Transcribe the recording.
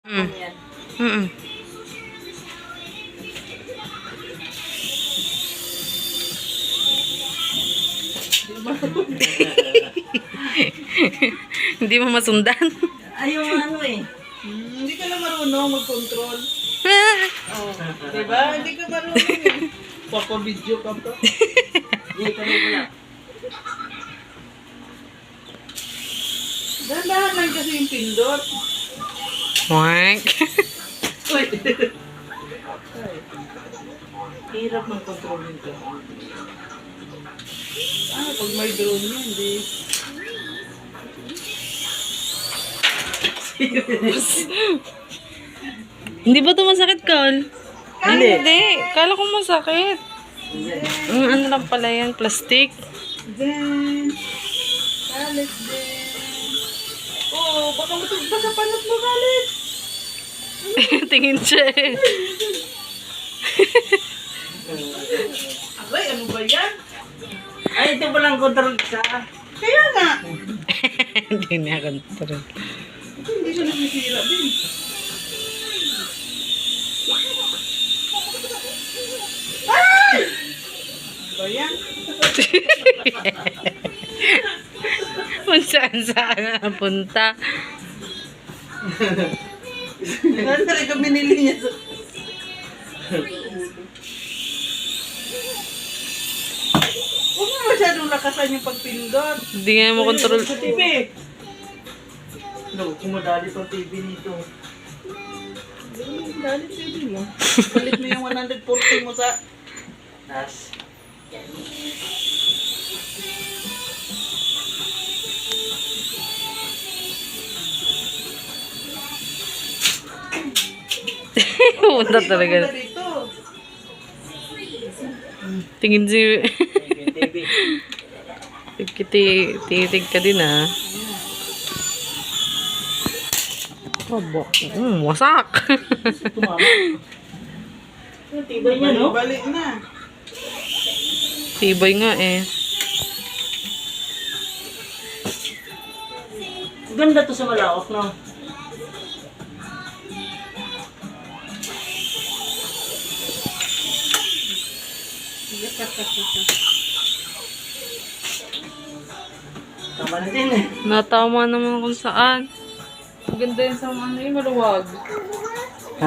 Mm. Yan. Mm-mm. Hindi mo masundan. Ayaw ano eh. Hmm, hindi ka na marunong mag-control. Oh, di ba? Hindi ka marunong eh. Papa-video ka pa. Hindi kami wala. Dahan-dahan lang kasi yung pindot. Wank. Hirap ng control nito. Ah, pag may drone yun, di. Hindi ba ito masakit, Col? Hindi. Hindi. Kala ko masakit. Mm, ano lang pala yan? Plastic? Then, kalit din. Oh, baka matug pa sa panot mo, kalit. Tingin siya eh. Aray, ano ba yan? Ay, ito palang control sa... Kaya nga. Hindi niya control. Hindi siya nasisira din. Ay! Ano ba yan? Kung saan saan napunta. Nasa rin kami nili niya sa... Huwag mo masyadong lakasan yung pagpindot. Hindi nga mo control. Sa TV. No, kumadali pa TV nito. Dali TV mo. Palit mo yung 140 mo sa... Tas, Punta talaga. Tingin si... Kiti, titig ka din ah. Abo. Mm, wasak. Tibay niya, no? Balik na. Tibay nga eh. Ganda to sa malawak, no? Tama na din eh. Natama naman kung saan. Maganda yun sa ano yung maluwag.